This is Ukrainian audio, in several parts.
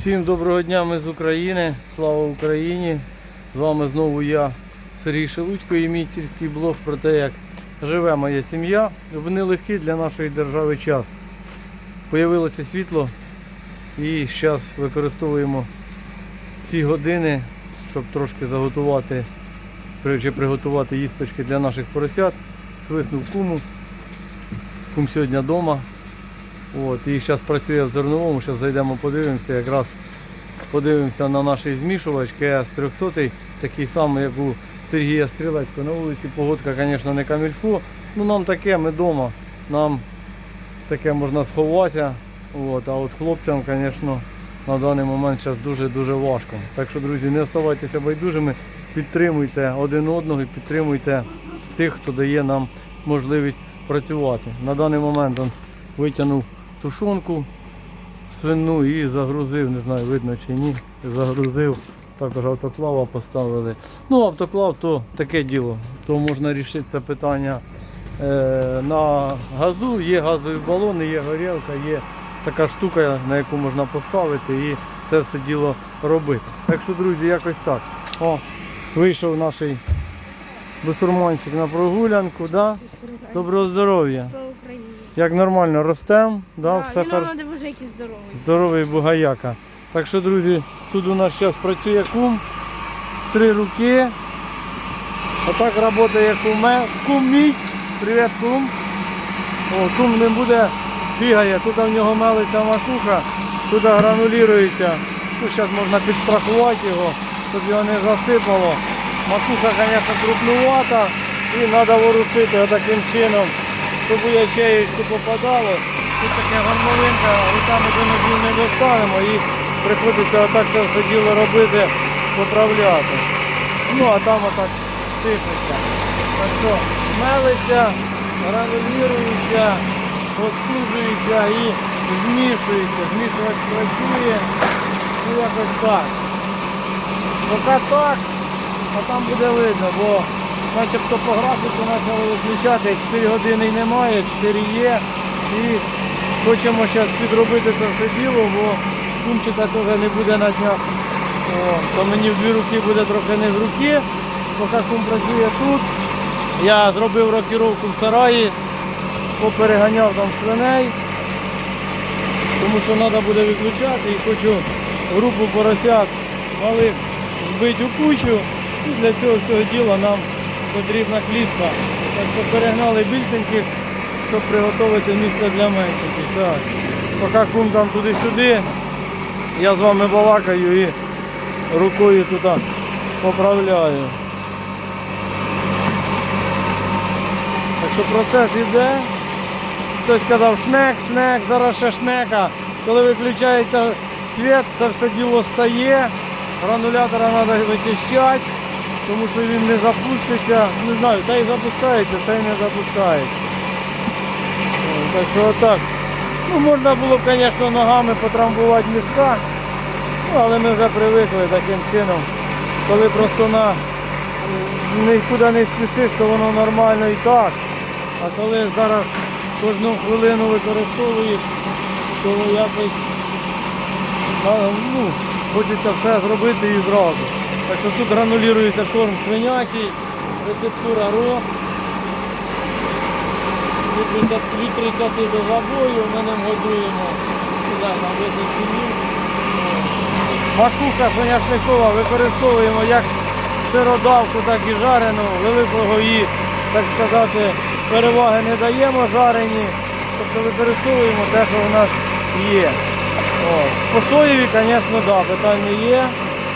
Всім доброго дня, ми з України. Слава Україні! З вами знову я, Сергій Шелудько і мій сільський блог про те, як живе моя сім'я в нелегкий для нашої держави час. Появилося світло і зараз використовуємо ці години, щоб трошки заготувати чи приготувати їсточки для наших поросят. Свиснув куму. Кум сьогодні вдома. От, і зараз працює в зерновому, зараз зайдемо, подивимося, якраз подивимося на наш змішувач КС 300, такий самий, як у Сергія Стрілецького. На вулиці погодка, звісно, не камільфо. Ну нам таке, ми вдома, нам таке можна сховатися. От, а от хлопцям, звісно, на даний момент зараз дуже-дуже важко. Так що, друзі, не оставайтеся байдужими, підтримуйте один одного і підтримуйте тих, хто дає нам можливість працювати. На даний момент он витягнув тушонку свину і загрузив, не знаю, видно чи ні. Загрузив. Також автоклава поставили. Ну, автоклав то таке діло. То можна рішити це питання е, на газу. Є газові балони, є горілка, є така штука, на яку можна поставити і це все діло робити. Так що, друзі, якось так. О, вийшов наш бусурманчик на прогулянку. Да? Доброго здоров'я. Як нормально ростем, да, Да, все хар... треба вже якийсь здоровий. здоровий бугаяка. Так що, друзі, тут у нас зараз працює кум, три руки. Отак працює куме. Кум міч. Привіт, кум. О, кум не буде, бігає, тут в нього мелиться макуха, тут гранулюється. Ну, зараз можна підстрахувати його, щоб його не засипало. Макуха, звісно, крупнувата і треба ворушити отаким чином, щоб у ячеєчку попадало. Тут таке гармовинка, руками до нозів не достанемо і приходиться отак це все діло робити, поправляти. Ну а там отак сипеться. Так що мелиться, гранулюється, розкружується і змішується. Змішувач працює. Ну якось так. Поки так, а там буде видно, бо начебто по графіку почали виключати, 4 години немає, 4 є. І хочемо зараз підробити це все діло, бо кумчика теж не буде на днях. О, то мені в дві руки буде трохи не з руки, поки кум працює тут. Я зробив рокіровку в сараї, попереганяв там свиней, тому що треба буде виключати і хочу групу поросят малих збити у кучу. І для цього всього діла нам потрібна клітка. Так що перегнали більшеньких, щоб приготувати місце для меншеньких. Так. Поки кум там туди-сюди, я з вами балакаю і рукою туди поправляю. Так що процес йде. Хтось казав шнек, шнек, зараз ще шнека. Коли виключається світ, це все діло стає. Гранулятора треба вичищати, тому що він не запуститься. Не знаю, та й запускається, та й не запускається. Так що отак. Ну, можна було б, звісно, ногами потрамбувати мішка, ну, але ми вже привикли таким чином. Коли просто на нікуди не спішиш, то воно нормально і так. А коли зараз кожну хвилину використовуєш, то якось ну, хочеться все зробити і зразу. Так що тут гранулюється корм свинячий, рецептура ро. Від 30 до забою ми ним годуємо. Сюди на 10 днів. Макуха соняшникова використовуємо як сиродавку, так і жарену. Великого її, так сказати, переваги не даємо жарені. Тобто використовуємо те, що у нас є. От. По соєві, звісно, да, питання є.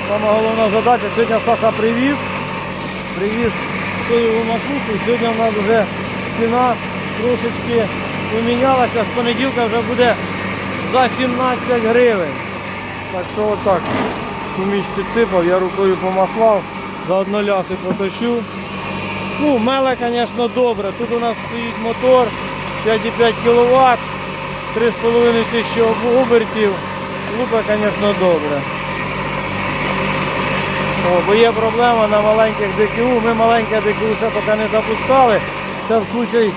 Сама головна задача. Сьогодні Саша привіз. Привіз соєву макуху. Сьогодні в нас вже ціна трошечки помінялася. З понеділка вже буде за 17 гривень. Так що отак. Куміч підсипав, я рукою помахав, заодно ляси потащу. Ну, меле, звісно, добре. Тут у нас стоїть мотор 5,5 кВт, 3,5 тисячі обертів. Лупа, звісно, добре. О, бо є проблема на маленьких ДКУ. Ми маленьке ДКУ ще поки не запускали. В случай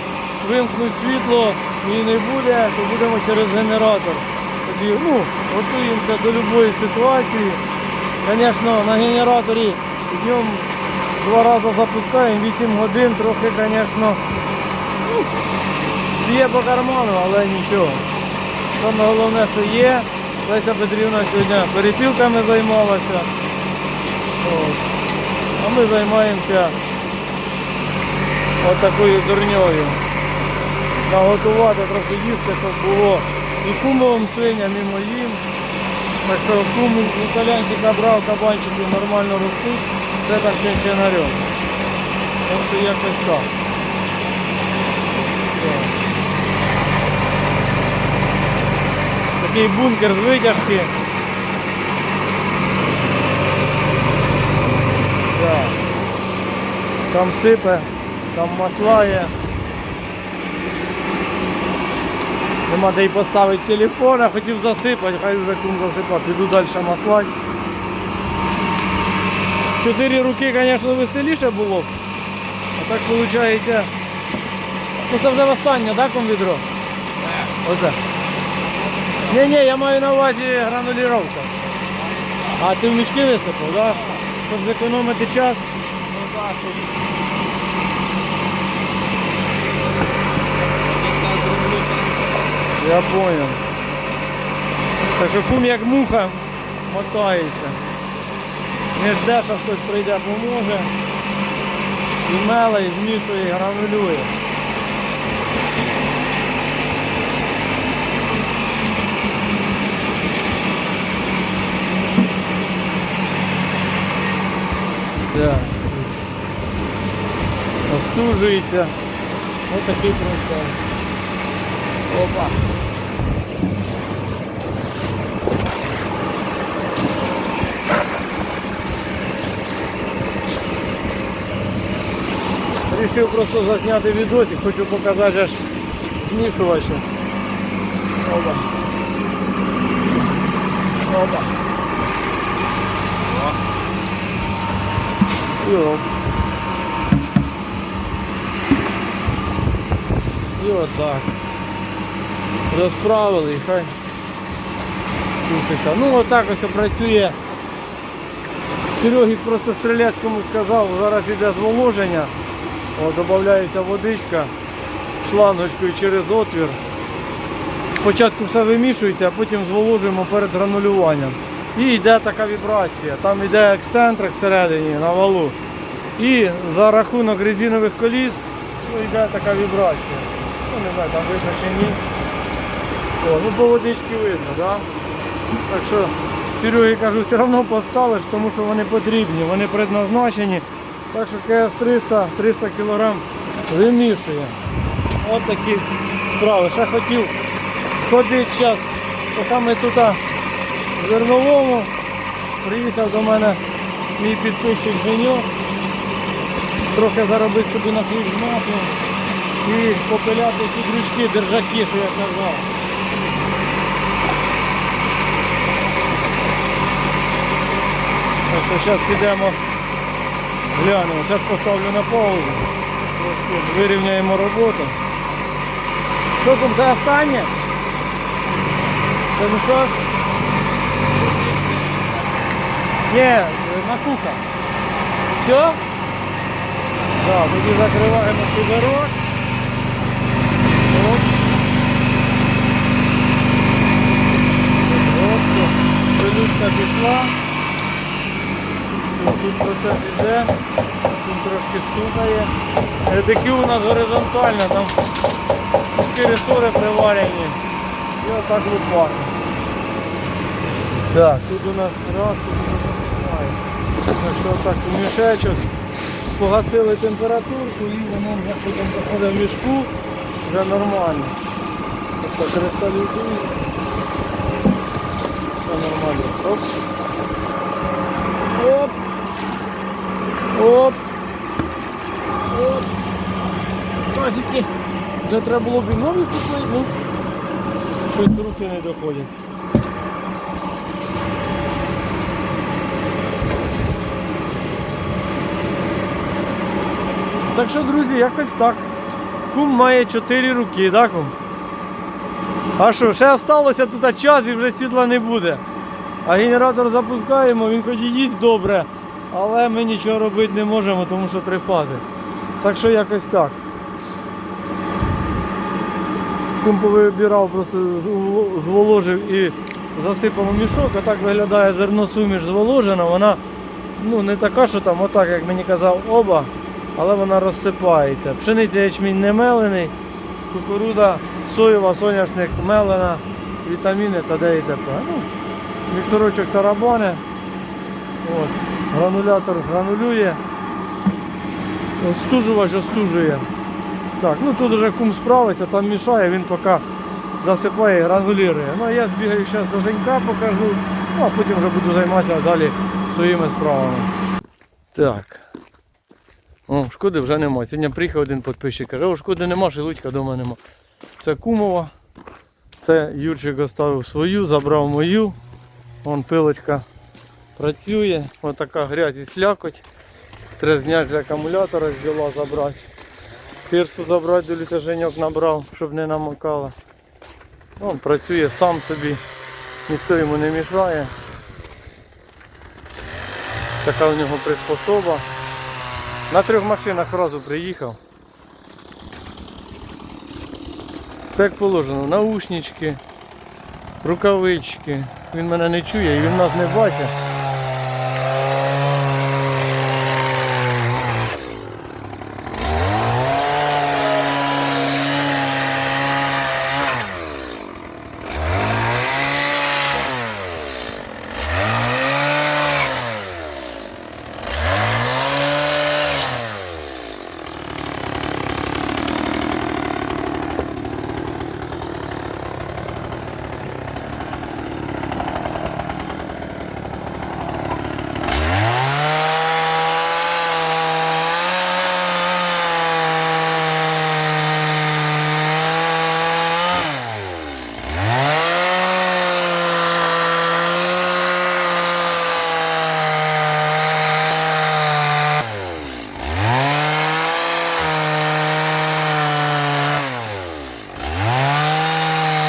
вимкнуть світло і не буде, то будемо через генератор друзі, ну, готуємося до будь-якої ситуації. Звісно, на генераторі днем два рази запускаємо, 8 годин, трохи, звісно, ну, б'є по карману, але нічого. Саме головне, що є. Леся Петрівна сьогодні перепілками займалася. А ми займаємося от такою дурньою. Наготувати трохи їсти, щоб було і кумовим свиням, і моїм. Так що кум у колянчика брав кабанчики нормально ростуть, це там чинчинарем. Так що якось. Так. Такий бункер з витяжки. Так. Там сипе, там масла є. Нема де й поставити телефон, а хотів засипати, хай вже кум засипав, піду далі маслати. Чотири руки, звісно, веселіше було. б. А так виходить. Ну це вже востаннє, так, кум відро? Оце. Ні, ні, я маю на увазі грануліровка. А ти в мішки висипав, так? Да? Щоб зекономити час. Я понял. Так що кум як муха мотається. Не жде, що хтось прийде, поможе. І меле, і змішує, і гранулює. Так. Остужується. Ось такий процес. Опа. Рішив просто засняти відосик, хочу показати аж змішувача. Опа. Опа. І оп. І отак. Розправили і хай тушиться. Ну отак ось працює. Серегі просто стрілецькому сказав, зараз іде зволоження. Додається водичка шлангочкою через отвір. Спочатку все вимішується, а потім зволожуємо перед гранулюванням. І йде така вібрація. Там йде ексцентрик всередині на валу. І за рахунок резинових коліс ну, йде така вібрація. Ну не знаю, там видно. О, ну по водички видно, да? так що Сереги кажу, все одно поставиш, тому що вони потрібні, вони предназначені. Так що КС-300, 300 кг вимішує. Ось такі справи. Ще хотів сходити зараз, поки ми тут в Зерновому. Приїхав до мене мій підписчик Женьок. Трохи заробити собі на хліб з маслом і попиляти ці крючки, держаки, що я казав. Що зараз підемо глянемо. Зараз поставлю на паузу. Вирівняємо роботу. Що там це останнє? Це ну що? Ні, макуха. Все? Так, тоді закриваємо все. Пилюшка пішла. Тут, процес іде, тут трошки стукає. Редики у нас горизонтально, там 4 стори приварені. І отак лупати. Так, тут у нас раз, тут у нас немає. Так що отак у мішечок. Погасили температурку і воно вже потім проходить в мішку, вже нормально. Тобто кристалізує. Все нормально. Оп. Оп. Оп. Оп. Пасіки. Вже треба було б і нові купити, ну. Щось руки не доходять. Так що, друзі, якось так. Кум має 4 руки, так? Кум? А що, ще залишилося тут час і вже світла не буде. А генератор запускаємо, він хоч і їсть добре, але ми нічого робити не можемо, тому що три фази. Так що якось так. Кум повибирав, просто зволожив і засипав у мішок, а так виглядає зерносуміш зволожена, вона ну, не така, що там отак, як мені казав, оба, але вона розсипається. Пшениця ячмінь не мелений, кукурудза соєва, соняшник мелена, вітаміни та де і т.п. Ну, міксорочок тарабане. От. Гранулятор гранулює. Остужувач остужує. Так, ну тут вже кум справиться, там мішає, він поки засипає і гранулює. Ну а я збігаю зараз до Женька покажу, ну а потім вже буду займатися далі своїми справами. Так. О, шкоди вже нема. Сьогодні приїхав один підписчик, каже, о, шкоди нема, шелудька вдома нема. Це кумова. Це Юрчик оставив свою, забрав мою. Вон пилочка працює. Ось така грязь і слякоть. Треба зняти акумулятора з діла забрати. Тирсу забрати, дивлюся, Женьок набрав, щоб не намокало. Вон працює сам собі, ніхто йому не мішає. Така у нього приспособа. На трьох машинах одразу приїхав. Це як положено, наушнички, рукавички. Він мене не чує і він нас не бачить.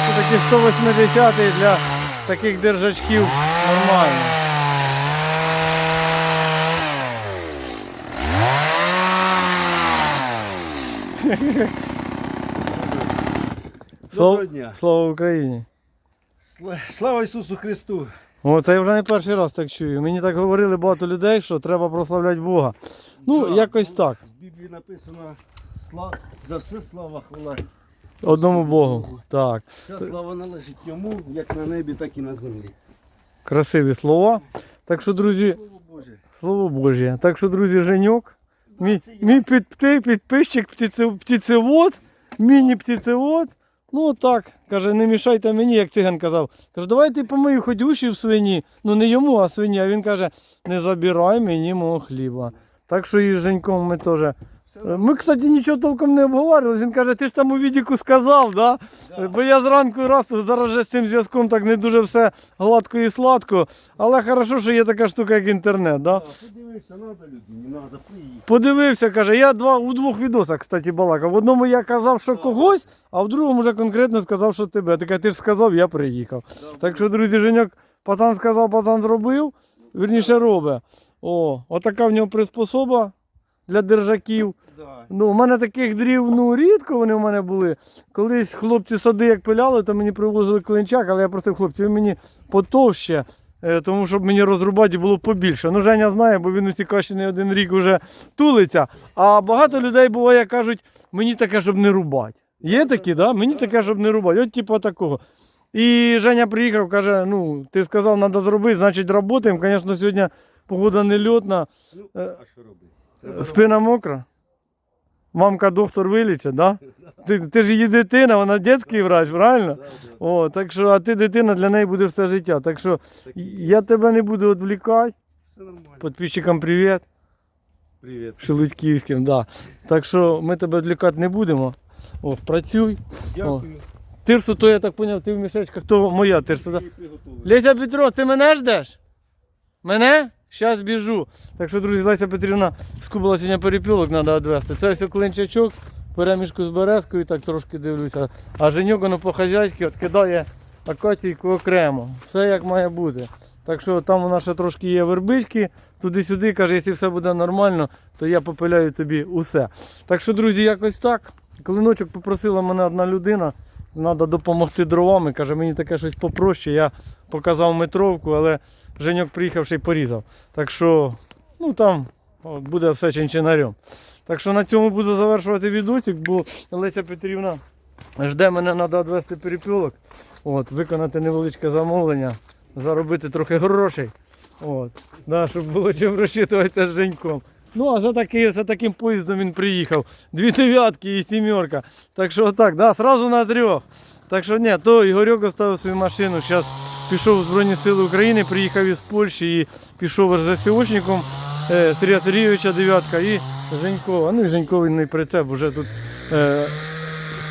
Це такі 180 для таких держачків нормально. Доброго Слава, дня. слава Україні! Слава Ісусу Христу! О, це я вже не перший раз так чую. Мені так говорили багато людей, що треба прославляти Бога. Ну, Да. якось так. В Біблії написано за все слава хвала. Одному Богу. Так. Вся слава належить йому, як на небі, так і на землі. Красиві слова. Так що, друзі, Слово Боже. слово Божє. Так що, друзі, Женьок, Да, мій, мій під, під, підписчик, птице, птицевод, міні-птицевод. Ну так, каже, не мішайте мені, як циган казав. Каже, давай ти помию хоч уші в свині. Ну не йому, а свині. А він каже, не забирай мені мого хліба. Так що і з Женьком ми теж. Е, Ми, кстати, нічого толком не обговорювали. Він каже, ти ж там у відіку сказав, да? Да. Бо я зранку раз, зараз же з цим зв'язком так не дуже все гладко і сладко. Але хорошо, що є така штука, як інтернет. Да? Да, Подивився, треба людині, треба, приїхати. Подивився, каже, я два, у двох відосах, кстати, балакав. В одному я казав, що когось, а в другому вже конкретно сказав, що тебе. Ти ти ж сказав, я приїхав. Так що, друзі, Женьок, пацан сказав, пацан зробив, вірніше робить. О, отака в нього приспособа для держаків. Да. Ну, у мене таких дрів ну, рідко вони в мене були. Колись хлопці сади як пиляли, то мені привозили клинчак, але я просив хлопців, ви мені потовще, е, тому щоб мені розрубати було побільше. Ну, Женя знає, бо він у цій каші не один рік вже тулиться. А багато людей буває, кажуть, мені таке, щоб не рубати. Є такі, да? Мені таке, щоб не рубати. От типу такого. І Женя приїхав, каже: ну, ти сказав, треба зробити, значить працюємо. Звісно, сьогодні погода не льотна, Ну, Е, а що робити? Спина мокра. Мамка доктор вилічить, да? Ти, ти ж її дитина, вона дитячий врач, правильно? О, так що, а ти дитина для неї буде все життя. Так що я тебе не буду відвлікати. Все нормально. Підписчикам привіт. Привіт. Шелудьківським, да. Так що ми тебе відвлікати не будемо. О, працюй. Дякую. Тирсу, то я так зрозумів, ти в мішечках, то моя тирса. Леся Петро, ти мене ждеш? Мене? Щас біжу. Так що, друзі, Леся Петрівна скубила сьогодні перепілок, треба відвезти. Це ось клинчачок, перемішку з березкою, так трошки дивлюся. А Женьок воно по хазяйськи от кидає акаційку окремо. Все як має бути. Так що там у нас ще трошки є вербички, туди-сюди, каже, якщо все буде нормально, то я попиляю тобі усе. Так що, друзі, якось так. Клиночок попросила мене одна людина, треба допомогти дровами. Каже, мені таке щось попроще. Я показав метровку, але Женьок приїхав ще й порізав. Так що, ну там буде все чинчинарем. Так що на цьому буду завершувати відосик, бо Леся Петрівна жде мене, треба відвести перепілок, от, виконати невеличке замовлення, заробити трохи грошей. От, да, щоб було чим розчитуватися з Женьком. Ну, а за, такий, за таким поїздом він приїхав. Дві дев'ятки і сімерка. Так що так, да, сразу на трьох. Так що ні, то Ігорьок оставив свою машину. Зараз пішов в Збройні Сили України, приїхав із Польщі і пішов РЗСОшником е, Сергія Сергійовича дев'ятка і Женькова. Ну і Женьковий прицеп вже тут е,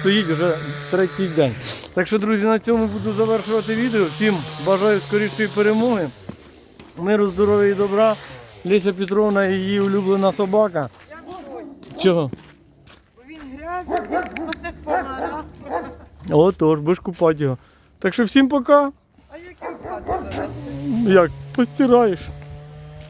стоїть вже третій день. Так що, друзі, на цьому буду завершувати відео. Всім бажаю скорішої перемоги. Миру, здоров'я і добра. Леся Петровна і її улюблена собака. Чого? Він грязний. Отож, будеш купати його. Так що всім пока. А як його в хату зараз? Як постираєш.